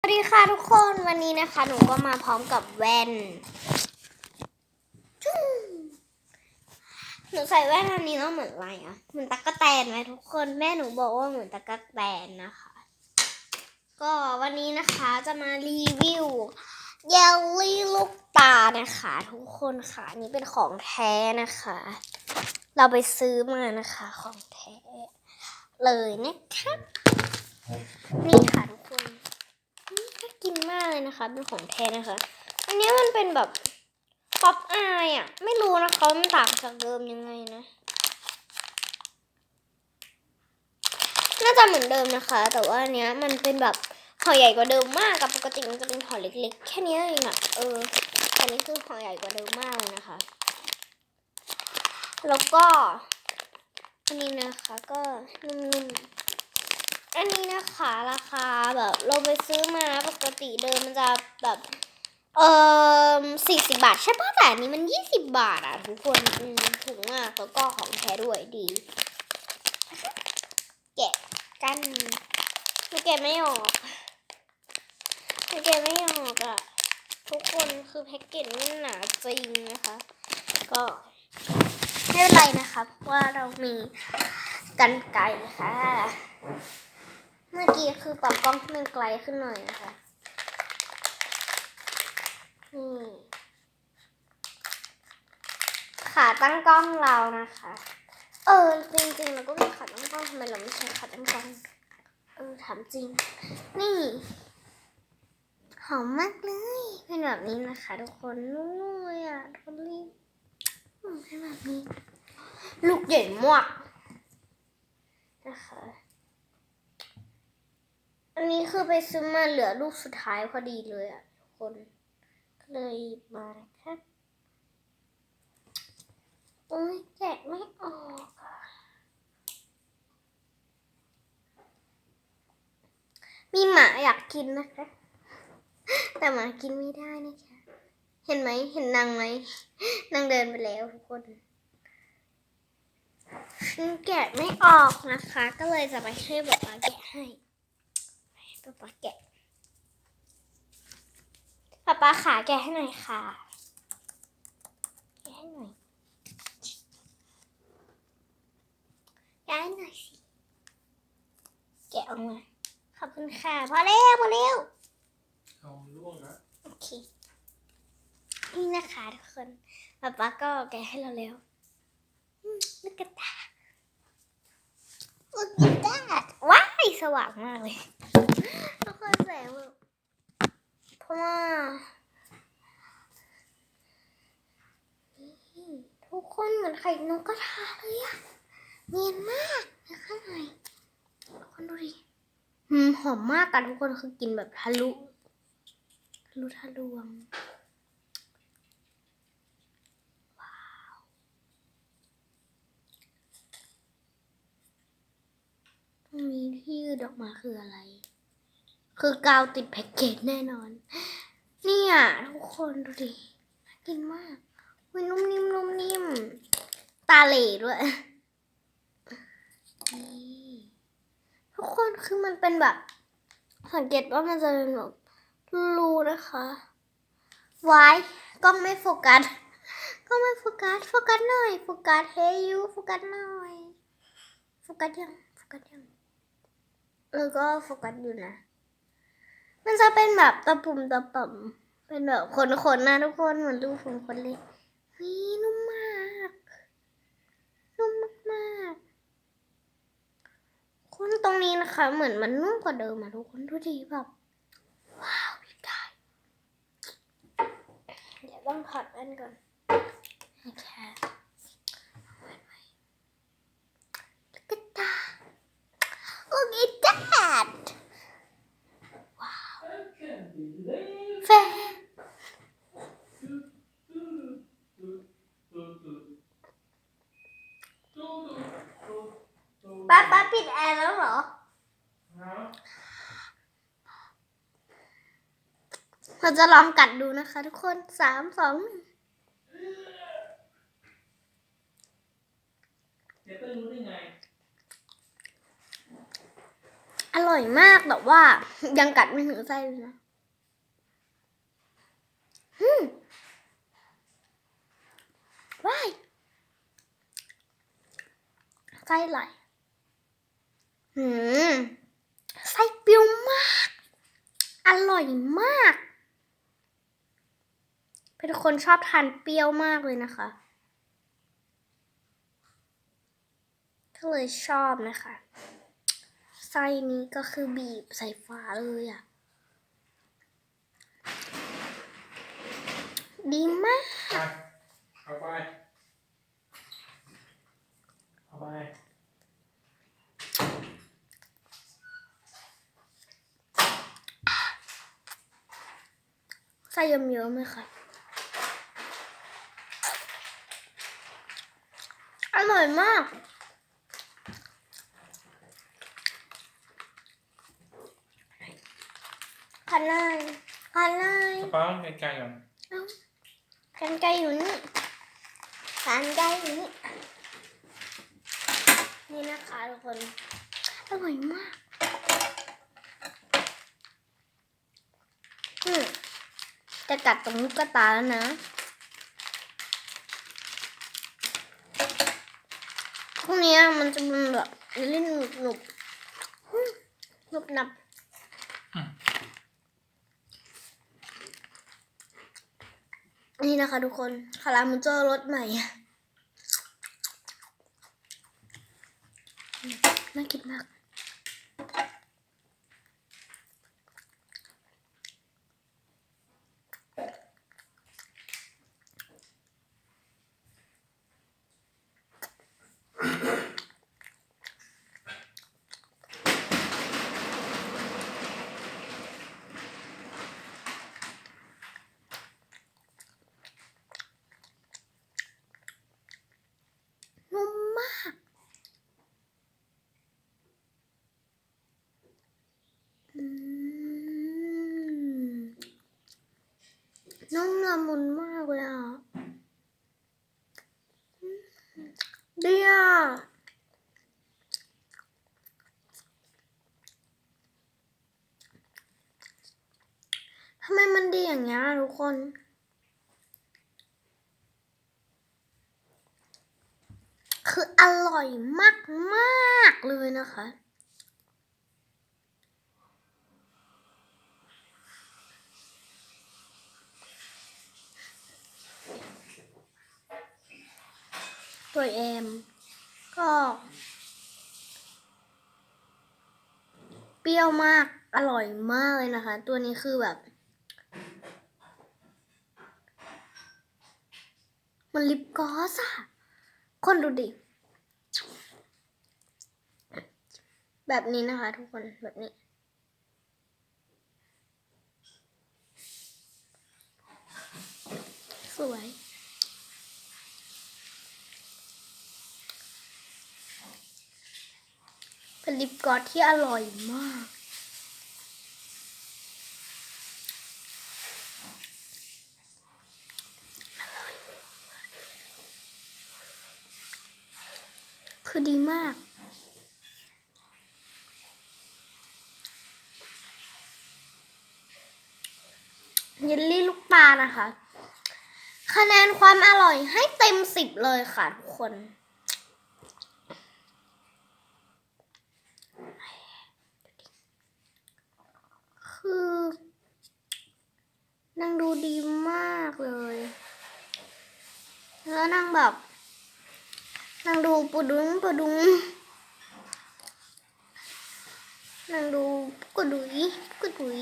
สวัสดีค่ะทุกคนวันนี้นะคะ หนูก็มาพร้อมกับแว่น หนูใส่แว่นอันนี้แล้วเหมือนอะไรอะเหมือนตะกะแตนไหมทุกคนแม่หนูบอกว่าเหมือนตะกะแตนนะคะ ก็วันนี้นะคะจะมารีวิวเยลลี่ลูกตานะคะ ทุกคนค่ะนนี้เป็นของแท้นะคะ เราไปซื้อมานะคะของแท้เลยนะคะนี่ค่ะทุ กินมากเลยนะคะ เป็นของแท้นะคะ อันนี้มันเป็นแบบป๊อปอายอะ ไม่รู้นะคะว่ามันต่างจากเดิมยังไงนะ น่าจะเหมือนเดิมนะคะ แต่ว่าอันเนี้ยมันเป็นแบบห่อใหญ่กว่าเดิมมากกับปกติมันจะเป็นห่อเล็กๆ แค่นี้เองอะ เออ อันนี้คือห่อใหญ่กว่าเดิมมากเลยนะคะ แล้วก็อันนี้นะคะก็นุ่มๆ อันนี้นะคะราคาแบบเราไปซื้อมาปกติเดิมมันจะแบบเอ่อสี่สิบาทใช่ปะแต่อันนี้มันยี่สิบบาทอะทุกคนถูกมากแล้วก็ของแท้ด้วยดี แกะกันไม่แกะไม่ออกไม่แกะไม่ออกอะทุกคนคือแพ็กเกจนี่หนาจริงนะคะ ก็ไม่เป็นไรนะคะเพราะว่าเรามีกันไกรค่ะ เมื่อกี้คือปรับกล้องให้มันไกลขึ้นหน่อยนะคะ นี่ ขาตั้งกล้องเรานะคะ เออ จริงๆเราก็มีขาตั้งกล้องทำไมเราไม่ใช้ขาตั้งกล้อง เออถามจริง นี่ หอมมากเลย เป็นแบบนี้นะคะทุกคนนุ่มเลยอะทุกคนรีบอืมเป็นแบบนี้ ลูกใหญ่มากนะคะ อันนี้คือไปซื้อมาเหลือลูกสุดท้ายพอดีเลยอะทุกคนเลยมาครับโอ้ยแกะไม่ออกมีหมาอยากกินนะคะ แต่หมากินไม่ได้นะคะ เห็นไหมเห็นนางไหมนางเดินไปแล้วทุกคนแกะไม่ออกนะคะ ก็เลยจะไปให้แบบมาแกะให้ ป๊าป๊าแกะป๊าป๊าขาแกะให้หน่อยค่ะแกะให้หน่อยแกะให้หน่อยสิแกะออกมาขอบคุณค่ะพอแล้วพอแล้วเอาล่วงนะโอเคนี่นะคะทุกคนป๊าป๊าก็แกะให้เราแล้วอืมลูกกระตาลู กกระตาว้ายสว่างมากเลยทุกคนแสงเพราะว่าทุกคนเหมือนไข่นกกระทาเลยอะเนียนมากนะข้างในทุกคนดูดิหอมมากกันทุกคนคือกินแบบทะลุทะลุทะลวง ว้าว ตรงนี้ที่ยื ดออกมาคืออะไร คือกาวติดแพ็กเกจแน่นอน เนี่ยทุกคนดูดิน่ากินมากอุ้ยนุ่มนิ่มนุ่มนิ่ม ตาเหล่ด้วยนี่ทุกคนคือมันเป็นแบบ สังเกตว่ามันจะเป็นแบบรูนะคะไว้กล้องไม่โฟกัสกล้องไม่โฟกัส โฟกัสหน่อย โฟกัสเฮยยูโฟกัสหน่อย โฟกัสยัง โฟกัสยัง เออก็โฟกัสอยู่นะ มันจะเป็นแบบตะปุ่มตะป่ำเป็นแบบขนๆนะทุกคนเหมือนรูปผมคนเลยนี่นุ่มมาก นุ่มมากๆคนตรงนี้นะคะ เหมือนมันนุ่มกว่าเดิมอะทุกคนดูดิแบบว้าวพี่กายเดี๋ยวต้องถอดแว่นก่อนโอเคเอาแว่นไว้ลูกกระตา Look at that! I can't believe แฟน ป้าป้าปิดแอร์แล้วเหรอ เราจะลองกัดดูนะคะทุกคนสามสองหนึ่งอร่อยมากแต่ว่ายังกัดไม่ถึงไส้เลยนะอืมว้ายไส้ไหลอืมไส้เปรี้ยวมาก อร่อยมาก เป็นคนชอบทานเปรี้ยวมากเลยนะคะ ก็เลยชอบนะคะ ไส้นี้ก็คือบีบใส่ฝาเลยอะ่ะ ดีมากไปเอาไป เอาไปไส้เยิ้มๆเลยค่ะ ร่อยมากกันเลยกันเลยกระเป๋าไกลๆก่อนเอ้ากันไกลอยู่นี่กันไกลอยู่นี่ นี่นะคะทุกคน อร่อยมาก อืมจะกัดตรงลูกตาแล้วนะพวกเนี้ยมันจะเป็นแบบเล่นหนุบหนุบๆอืมหนุบหนับนี่นะคะทุกคนคาราเมลเจอรสใหม่อืมน่ากินมาก นุ่มมาก อืมนุ่มละมุนมากเลยอะอืมดีอะทำไมมันดีอย่างเงี้ยทุกคน คืออร่อยมากมากเลยนะคะ ตัวเอมก็เปรี้ยวมาก อร่อยมากเลยนะคะ ตัวนี้คือแบบ มันลิปกอสอะคนดูดิ แบบนี้นะคะทุกคนแบบนี้ สวยเป็นลิปกอสที่อร่อยมาก คือดีมาก เยลลี่ลูกตานะคะ คะแนนความอร่อยให้เต็มสิบเลยค่ะทุกคนคือนางดูดีมากเลย แล้วนางแบบ นางดูปุดุงปุดุงนางดูกุดุยกุดุย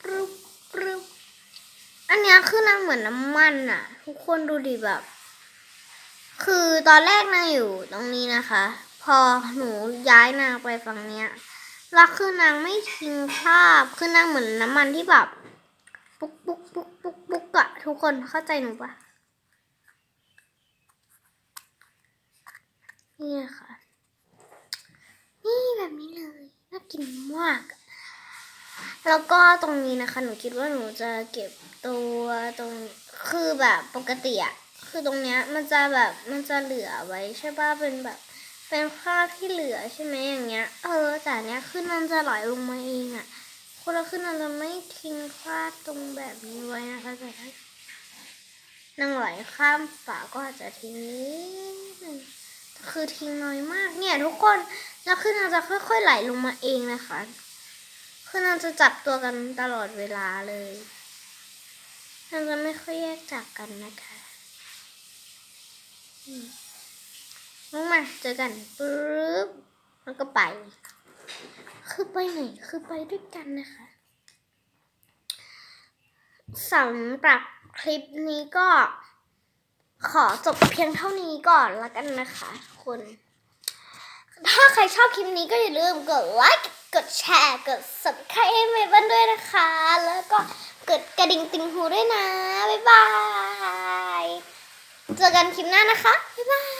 ปรึบปรึบอันนี้คือนางเหมือนน้ำมันอะทุกคนดูดิแบบ คือตอนแรกนางอยู่ตรงนี้นะคะ พอหนูย้ายนางไปฝั่งเนี้ยแล้วคือนางไม่ทิ้งคราบคือนางเหมือนน้ำมันที่แบบ ปุ๊กปุ๊กปุ๊กปุ๊กปุ๊กอะทุกคนเข้าใจหนูปะ นี่ค่ะ นี่แบบนี้เลยน่ากินมาก แล้วก็ตรงนี้นะคะ หนูคิดว่าหนูจะเก็บตัวตรงคือแบบปกติอะคือตรงเนี้ยมันจะแบบมันจะเหลือไว้ใช่ป่ะเป็นแบบ เป็นคราบที่เหลือใช่ไหมอย่างเงี้ย เออแต่เนี้ยขึ้นมันจะไหลลงมาเองอะคนละขึ้นมันจะไม่ทิ้งคราบตรงแบบนี้ไว้นะคะแต่ถ้านางไหลข้ามฝาก็อาจจะทิ้งนิดนึง คือทิ้งน้อยมากเนี่ยทุกคนแล้วขึ้นมันจะค่อยๆไหลลงมาเองนะคะ คือมันจะจับตัวกันตลอดเวลาเลยมันจะไม่ค่อยแยกจากกันนะคะอืมลงมาเจอกันปึ๊บแล้วก็ไป คือไปไหนคือไปด้วยกันนะคะสำหรับคลิปนี้ก็ ขอจบเพียงเท่านี้ก่อนละกันนะคะคุณ ถ้าใครชอบคลิปนี้ก็อย่าลืมกดไลค์ กดแชร์ กด subscribe ให้เมเบิ้ลด้วยนะคะ แล้วก็กดกระดิ่งติงหูด้วยนะ บ๊ายบาย เจอกันคลิปหน้านะคะ บ๊ายบาย